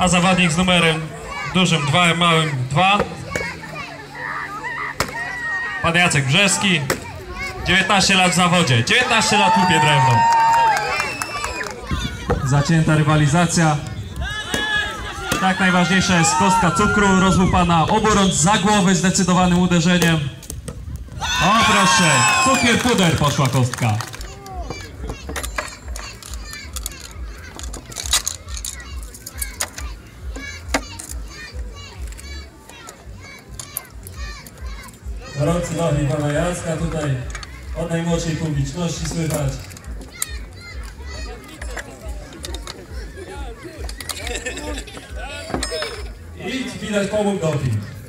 a zawodnik z numerem dużym 2, małym 2. Pan Jacek Brzeski, 19 lat w zawodzie, 19 lat lubie drewno. Zacięta rywalizacja. Tak najważniejsza jest kostka cukru rozłupana, oburącz za głowy zdecydowanym uderzeniem. O proszę, cukier puder poszła kostka. Gorący nowi pana Jacka tutaj od najmłodszej publiczności słychać. I widać pomógł doping.